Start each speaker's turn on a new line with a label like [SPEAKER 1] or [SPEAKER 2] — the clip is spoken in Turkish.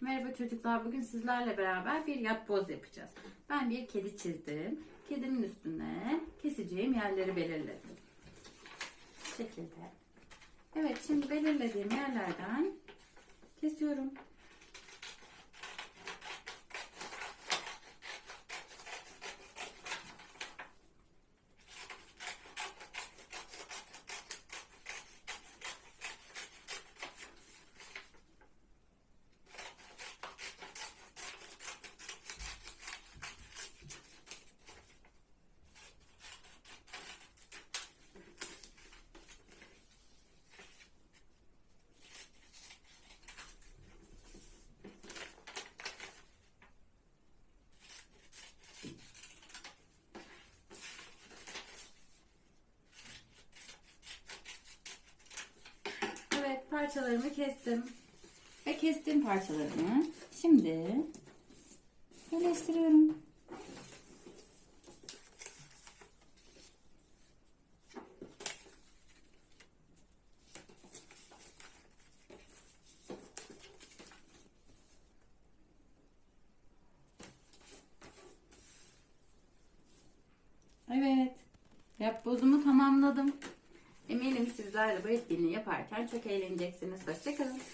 [SPEAKER 1] Merhaba çocuklar. Bugün sizlerle beraber bir yapboz yapacağız. Ben bir kedi çizdim. Kedimin üstüne keseceğim yerleri belirledim. Şekilde. Evet şimdi belirlediğim yerlerden kesiyorum. Evet parçalarımı kestim. Ve kestiğim parçalarımı şimdi birleştiriyorum. Evet. Yapbozumu tamamladım. Eminim sizler de bu etkinliği yaparken çok eğleneceksiniz. Hoşçakalın.